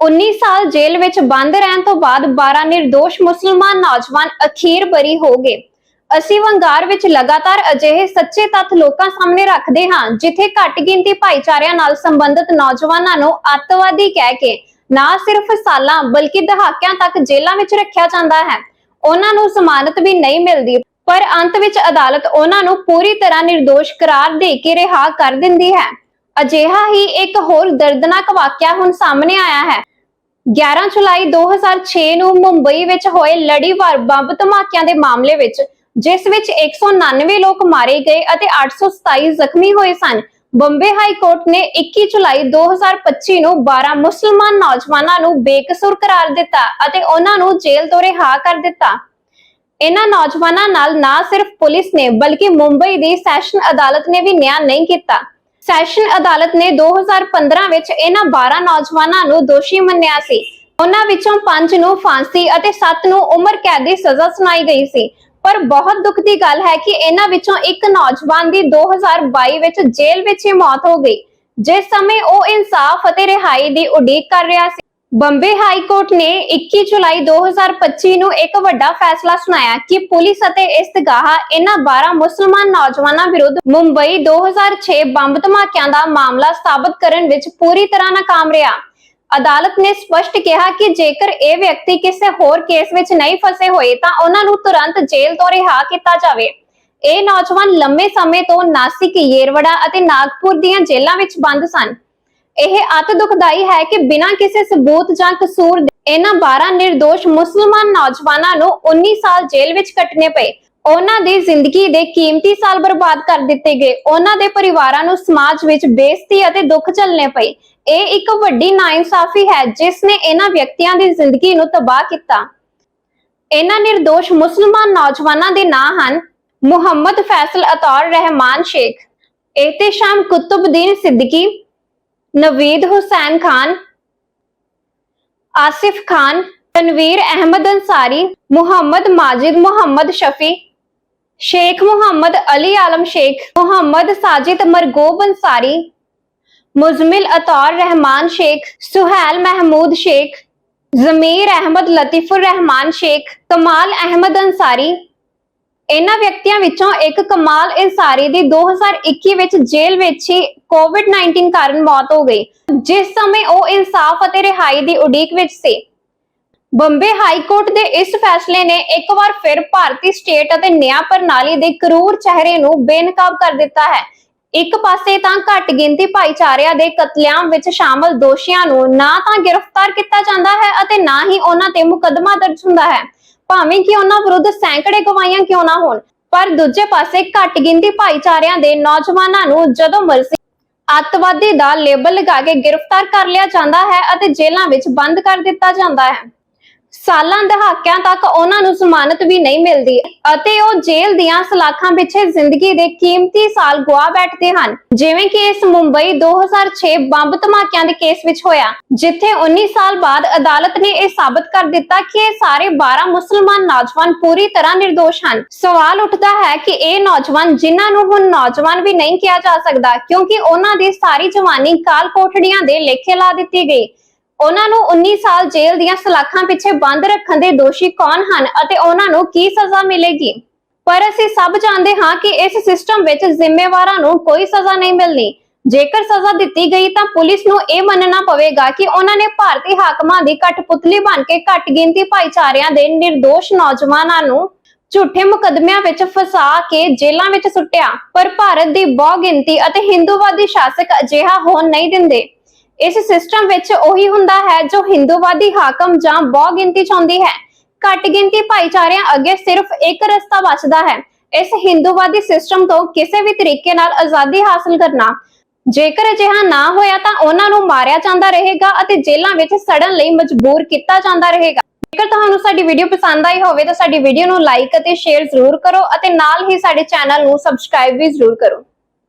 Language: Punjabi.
19 ਸਾਲ ਜੇਲ੍ਹ ਵਿੱਚ ਬੰਦ ਰਹਿਣ ਤੋਂ ਬਾਅਦ 12 ਨਿਰਦੋਸ਼ ਮੁਸਲਮਾਨ ਨੌਜਵਾਨ ਅਖੀਰ ਬਰੀ ਹੋ ਗਏ। ਅਸੀਂ ਵੰਗਾਰ ਵਿੱਚ ਲਗਾਤਾਰ ਅਜਿਹੇ ਸੱਚੇ ਤੱਥ ਲੋਕਾਂ ਸਾਹਮਣੇ ਰੱਖਦੇ ਹਾਂ, ਜਿੱਥੇ ਘੱਟ ਗਿਣਤੀ ਭਾਈਚਾਰਿਆਂ ਨਾਲ ਸੰਬੰਧਿਤ ਨੌਜਵਾਨਾਂ ਨੂੰ ਅੱਤਵਾਦੀ ਕਹਿ ਕੇ ਨਾ ਸਿਰਫ ਸਾਲਾਂ ਬਲਕਿ ਦਹਾਕਿਆਂ ਤੱਕ ਜੇਲ੍ਹਾਂ ਵਿੱਚ ਰੱਖਿਆ ਜਾਂਦਾ ਹੈ। ਉਹਨਾਂ ਨੂੰ ਜ਼ਮਾਨਤ ਵੀ ਨਹੀਂ ਮਿਲਦੀ, ਪਰ ਅੰਤ ਵਿੱਚ ਅਦਾਲਤ ਉਹਨਾਂ ਨੂੰ ਪੂਰੀ ਤਰ੍ਹਾਂ નિર્ਦੋਸ਼ ਕਰਾਰ ਦੇ ਕੇ ਰਿਹਾ ਕਰ ਦਿੰਦੀ ਹੈ। ਅਜਿਹਾ ਹੀ ਇੱਕ ਹੋਰ ਦਰਦਨਾਕ ਵਾਕਿਆ ਹੁਣ ਸਾਹਮਣੇ ਆਇਆ ਹੈ। 11 ਜੁਲਾਈ 2006 ਨੂੰ ਮੁੰਬਈ ਵਿੱਚ ਹੋਏ ਲੜੀਵਾਰ ਬੰਬ ਧਮਾਕਿਆਂ ਦੇ ਮਾਮਲੇ ਵਿੱਚ, ਜਿਸ ਵਿੱਚ 199 ਲੋਕ ਮਾਰੇ ਗਏ ਅਤੇ 827 ਜ਼ਖਮੀ ਹੋਏ ਸਨ। ਬੰਬੇ ਹਾਈ ਕੋਰਟ ਨੇ 21 ਜੁਲਾਈ 2025 ਨੂੰ 12 ਮੁਸਲਮਾਨ ਨੌਜਵਾਨਾਂ ਨੂੰ ਬੇਕਸੂਰ ਕਰਾਰ ਦਿੱਤਾ ਅਤੇ ਉਹਨਾਂ ਨੂੰ ਜੇਲ੍ਹ ਤੋਂ ਰਿਹਾ ਕਰ ਦਿੱਤਾ। ਇਹਨਾਂ ਨੌਜਵਾਨਾਂ ਨਾਲ ਨਾ ਸਿਰਫ ਪੁਲਿਸ ਨੇ, ਬਲਕਿ ਮੁੰਬਈ ਦੀ ਸੈਸ਼ਨ ਅਦਾਲਤ ਨੇ ਵੀ ਨਿਆਂ ਨਹੀਂ ਕੀਤਾ। ਸੈਸ਼ਨ ਅਦਾਲਤ ਨੇ 2015 ਵਿੱਚ ਇਹਨਾਂ 12 ਨੌਜਵਾਨਾਂ ਨੂੰ ਦੋਸ਼ੀ ਮੰਨਿਆ ਸੀ। ਉਹਨਾਂ ਵਿੱਚੋਂ 5 ਨੂੰ ਫਾਂਸੀ ਅਤੇ 7 ਨੂੰ ਉਮਰ ਕੈਦ ਦੀ ਸਜ਼ਾ ਸੁਣਾਈ ਗਈ ਸੀ। ਪਰ ਬਹੁਤ ਦੁੱਖ ਦੀ ਗੱਲ ਹੈ ਕਿ ਇਹਨਾਂ ਵਿੱਚੋਂ ਇੱਕ ਨੌਜਵਾਨ ਦੀ 2022 ਵਿੱਚ ਜੇਲ੍ਹ ਵਿੱਚ ਹੀ ਮੌਤ ਹੋ ਗਈ। ਜਿਸ ਸਮੇਂ ਉਹ ਇਨਸਾਫ ਅਤੇ ਰਿਹਾਈ ਦੀ ਉਡੀਕ ਕਰ ਰਿਹਾ ਸੀ। ਬੰਬੇ ਹਾਈ ਕੋਰਟ ਨੇ 21 ਜੁਲਾਈ 2025 ਨੂੰ ਇੱਕ ਵੱਡਾ ਫੈਸਲਾ ਸੁਣਾਇਆ ਕਿ ਪੁਲਿਸ ਅਤੇ ਇਸਤਗਾਹ ਇਹਨਾਂ 12 ਮੁਸਲਮਾਨ ਨੌਜਵਾਨਾਂ ਵਿਰੁੱਧ ਮੁੰਬਈ 2006 ਬੰਬ ਧਮਾਕਿਆਂ ਦਾ ਮਾਮਲਾ ਸਾਬਤ ਕਰਨ ਵਿੱਚ ਪੂਰੀ ਤਰ੍ਹਾਂ ਨਾਕਾਮ ਰਿਹਾ। ਅਦਾਲਤ ਨੇ ਸਪਸ਼ਟ ਕਿਹਾ ਕਿ ਜੇਕਰ ਇਹ ਵਿਅਕਤੀ ਕਿਸੇ ਹੋਰ ਕੇਸ ਵਿੱਚ ਨਹੀਂ ਫਸੇ ਹੋਏ ਤਾਂ ਉਹਨਾਂ ਨੂੰ ਤੁਰੰਤ ਜੇਲ੍ਹ ਤੋਂ ਰਿਹਾ ਕੀਤਾ ਜਾਵੇ। ਇਹ ਨੌਜਵਾਨ ਲੰਮੇ ਸਮੇਂ ਤੋਂ ਨਾਸਿਕ, ਯੇਰਵੜਾ ਅਤੇ ਨਾਗਪੁਰ ਦੀਆਂ ਜੇਲ੍ਹਾਂ ਵਿੱਚ ਬੰਦ ਸਨ। ਇਹ ਅਤ ਦੁਖਦਾਈ ਹੈ ਕਿ ਬਿਨਾਂ ਕਿਸੇ ਸਬੂਤ ਜਾਂ ਕਸੂਰ ਦੇ ਇਹਨਾਂ 12 નિર્ਦੋਸ਼ ਮੁਸਲਮਾਨ ਨੌਜਵਾਨਾਂ ਨੂੰ 19 ਸਾਲ ਜੇਲ੍ਹ ਵਿੱਚ ਕੱਟਨੇ ਪਏ। ਉਹਨਾਂ ਦੀ ਜ਼ਿੰਦਗੀ ਦੇ ਕੀਮਤੀ ਸਾਲ ਬਰਬਾਦ ਕਰ ਦਿੱਤੇ ਗਏ। ਉਹਨਾਂ ਦੇ ਪਰਿਵਾਰਾਂ ਨੂੰ ਸਮਾਜ ਵਿੱਚ ਬੇਇੱਜ਼ਤੀ ਅਤੇ ਦੁੱਖ ਝੱਲਣੇ ਪਏ। ਇਹ ਇੱਕ ਵੱਡੀ ਨਾਇਨਸਾਫੀ ਹੈ ਜਿਸ ਨੇ ਇਹਨਾਂ ਵਿਅਕਤੀਆਂ ਦੀ ਜ਼ਿੰਦਗੀ ਨੂੰ ਤਬਾਹ ਕੀਤਾ। ਇਹਨਾਂ નિર્ਦੋਸ਼ ਮੁਸਲਮਾਨ ਨੌਜਵਾਨਾਂ ਦੇ ਨਾਂ ਹਨ ਮੁਹੰਮਦ ਫੈਸਲ ਅਤੌਰ ਰਹਿਮਾਨ ਸ਼ੇਖ। ਇਹਤੇਸ਼ਾਮ ਕੁਤਬਦੀਨ ਸਿੱਦੀਕੀ नवीद हुसैन खान, आसिफ खान, तनवीर अहमद अंसारी, मोहम्मद माजिद मोहम्मद शफी, शेख मोहम्मद अली आलम शेख, मोहम्मद साजिद मरगोब अंसारी, मुजमिल अतौर रहमान शेख, सुहैल महमूद शेख, जमीर अहमद लतीफुर रहमान शेख, कमाल अहमद अंसारी ਇਹਨਾਂ ਵਿਅਕਤੀਆਂ ਵਿੱਚੋਂ ਇੱਕ ਕਮਾਲ ਇਨਸਾਰੀ ਦੀ 2021 ਵਿੱਚ ਜੇਲ੍ਹ ਵਿੱਚ ਹੀ ਕੋਵਿਡ-19 ਕਾਰਨ ਮੌਤ ਹੋ ਗਈ। ਜਿਸ ਸਮੇਂ ਉਹ ਇਨਸਾਫ ਅਤੇ ਰਿਹਾਈ ਦੀ ਉਡੀਕ ਵਿੱਚ ਸੀ। ਬੰਬੇ ਹਾਈ ਕੋਰਟ ਦੇ ਇਸ ਫੈਸਲੇ ਨੇ ਇੱਕ ਵਾਰ ਫਿਰ ਭਾਰਤੀ ਸਟੇਟ ਅਤੇ ਨਿਆਂ ਪ੍ਰਣਾਲੀ ਦੇ ਕਰੂਰ ਚਿਹਰੇ ਨੂੰ ਬੇਨਕਾਬ ਕਰ ਦਿੱਤਾ ਹੈ। ਇੱਕ ਪਾਸੇ ਤਾਂ ਘੱਟ ਗਿਣਤੀ ਭਾਈਚਾਰਿਆਂ ਦੇ ਕਤਲੇਆਮ ਵਿੱਚ ਸ਼ਾਮਲ ਦੋਸ਼ੀਆਂ ਨੂੰ ਨਾ ਤਾਂ ਗ੍ਰਿਫਤਾਰ ਕੀਤਾ ਜਾਂਦਾ ਹੈ ਅਤੇ ਨਾ ਹੀ ਉਹਨਾਂ ਤੇ ਮੁਕੱਦਮਾ ਦਰਜ ਹੁੰਦਾ ਹੈ। ਭਾਵੇਂ ਕਿ ਉਹਨਾਂ ਵਿਰੁੱਧ ਸੈਂਕੜੇ ਗਵਾਹੀਆਂ ਕਿਉਂ ਨਾ ਹੋਣ, ਪਰ ਦੂਜੇ ਪਾਸੇ ਘੱਟ ਗਿਣਤੀ ਭਾਈਚਾਰਿਆਂ ਦੇ ਨੌਜਵਾਨਾਂ ਨੂੰ ਜਦੋਂ ਮਰਜ਼ੀ ਅੱਤਵਾਦੀ ਦਾ ਲੇਬਲ ਲਗਾ ਕੇ ਗ੍ਰਿਫਤਾਰ ਕਰ ਲਿਆ ਜਾਂਦਾ ਹੈ ਅਤੇ ਜੇਲ੍ਹਾਂ ਵਿੱਚ ਬੰਦ ਕਰ ਦਿੱਤਾ ਜਾਂਦਾ ਹੈ। ਸਾਲਾਂ ਦਹਾਕਿਆਂ ਤੱਕ ਉਹਨਾਂ ਨੂੰ ਜ਼ਮਾਨਤ ਵੀ ਨਹੀਂ ਮਿਲਦੀ ਅਤੇ ਉਹ ਜੇਲ੍ਹ ਦੀਆਂ ਸਲਾਖਾਂ ਪਿੱਛੇ ਜ਼ਿੰਦਗੀ ਦੇ ਕੀਮਤੀ ਸਾਲ ਗਵਾ ਬੈਠਦੇ ਹਨ। ਜਿਵੇਂ ਕਿ ਇਸ ਮੁੰਬਈ 2006 ਬੰਬ ਧਮਾਕਿਆਂ ਦੇ ਕੇਸ ਵਿੱਚ ਹੋਇਆ, ਜਿੱਥੇ 19 ਸਾਲ ਬਾਅਦ ਅਦਾਲਤ ਨੇ ਇਹ ਸਾਬਤ ਕਰ ਦਿੱਤਾ ਕਿ ਇਹ ਸਾਰੇ 12 ਮੁਸਲਮਾਨ ਨੌਜਵਾਨ ਪੂਰੀ ਤਰ੍ਹਾਂ નિર્ਦੋਸ਼ ਹਨ। ਸਵਾਲ ਉੱਠਦਾ ਹੈ ਕਿ ਇਹ ਨੌਜਵਾਨ ਜਿਨ੍ਹਾਂ ਨੂੰ ਹੁਣ ਨੌਜਵਾਨ ਵੀ ਨਹੀਂ ਕਿਹਾ ਜਾ ਸਕਦਾ, ਕਿਉਂਕਿ ਉਹਨਾਂ ਦੀ ਸਾਰੀ ਜਵਾਨੀ ਕਾਲ ਕੋਠੜੀਆਂ ਦੇ ਲੇਖੇ ਲਾ ਦਿੱਤੀ ਗਈ। ਉਹਨਾਂ ਨੂੰ 19 ਸਾਲ ਜੇਲ੍ਹ ਦੀਆਂ ਸਲਾਖਾਂ ਪਿੱਛੇ ਬੰਦ ਰੱਖਣ ਦੇ ਦੋਸ਼ੀ ਕੌਣ ਹਨ ਅਤੇ ਉਹਨਾਂ ਨੂੰ ਕੀ ਸਜ਼ਾ ਮਿਲੇਗੀ? ਪਰ ਅਸੀਂ ਸਭ ਜਾਣਦੇ ਹਾਂ ਕਿ ਇਸ ਸਿਸਟਮ ਵਿੱਚ ਜ਼ਿੰਮੇਵਾਰਾਂ ਨੂੰ ਕੋਈ ਸਜ਼ਾ ਨਹੀਂ ਮਿਲਣੀ। ਜੇਕਰ ਸਜ਼ਾ ਦਿੱਤੀ ਗਈ ਤਾਂ ਪੁਲਿਸ ਨੂੰ ਇਹ ਮੰਨਣਾ ਪਵੇਗਾ ਕਿ ਉਹਨਾਂ ਨੇ ਭਾਰਤੀ ਹਾਕਮਾਂ ਦੀ ਕਠਪੁਤਲੀ ਬਣ ਕੇ ਘੱਟ ਗਿਣਤੀ ਭਾਈਚਾਰਿਆਂ ਦੇ નિર્ਦੋਸ਼ ਨੌਜਵਾਨਾਂ ਨੂੰ ਝੂਠੇ ਮੁਕੱਦਮਿਆਂ ਵਿੱਚ ਫਸਾ ਕੇ ਜੇਲ੍ਹਾਂ ਵਿੱਚ ਸੁੱਟਿਆ। ਪਰ ਭਾਰਤ ਦੀ ਬਹੁ ਗਿਣਤੀ ਅਤੇ ਹਿੰਦੂਵਾਦੀ ਸ਼ਾਸਕ ਅਜਿਹਾ ਹੋਣ ਨਹੀਂ ਦਿੰਦੇ। ਇਸ ਸਿਸਟਮ ਵਿੱਚ ਉਹੀ ਹੁੰਦਾ ਹੈ ਜੋ ਹਿੰਦੂਵਾਦੀ ਹਾਕਮ ਜਾਂ ਬਹੁ ਗਿਣਤੀ ਚਾਹੁੰਦੀ ਹੈ। ਘੱਟ ਗਿਣਤੀ ਭਾਈਚਾਰਿਆਂ ਅੱਗੇ ਸਿਰਫ ਇੱਕ ਰਸਤਾ ਬਚਦਾ ਹੈ। ਇਸ ਹਿੰਦੂਵਾਦੀ ਸਿਸਟਮ ਤੋਂ ਕਿਸੇ ਵੀ ਤਰੀਕੇ ਨਾਲ ਆਜ਼ਾਦੀ ਹਾਸਲ ਕਰਨਾ। ਜੇਕਰ ਅਜਿਹਾ ਨਾ ਹੋਇਆ ਤਾਂ ਉਹਨਾਂ ਨੂੰ ਮਾਰਿਆ ਜਾਂਦਾ ਰਹੇਗਾ ਅਤੇ ਜੇਲ੍ਹਾਂ ਵਿੱਚ ਸੜਨ ਲਈ ਮਜਬੂਰ ਕੀਤਾ ਜਾਂਦਾ ਰਹੇਗਾ। ਜੇਕਰ ਤੁਹਾਨੂੰ ਸਾਡੀ ਵੀਡੀਓ ਪਸੰਦ ਆਈ ਹੋਵੇ ਤਾਂ ਸਾਡੀ ਵੀਡੀਓ ਨੂੰ ਲਾਈਕ ਅਤੇ ਸ਼ੇਅਰ ਜ਼ਰੂਰ ਕਰੋ ਅਤੇ ਨਾਲ ਹੀ ਸਾਡੇ ਚੈਨਲ ਨੂੰ ਸਬਸਕ੍ਰਾਈਬ ਵੀ ਜ਼ਰੂਰ ਕਰੋ।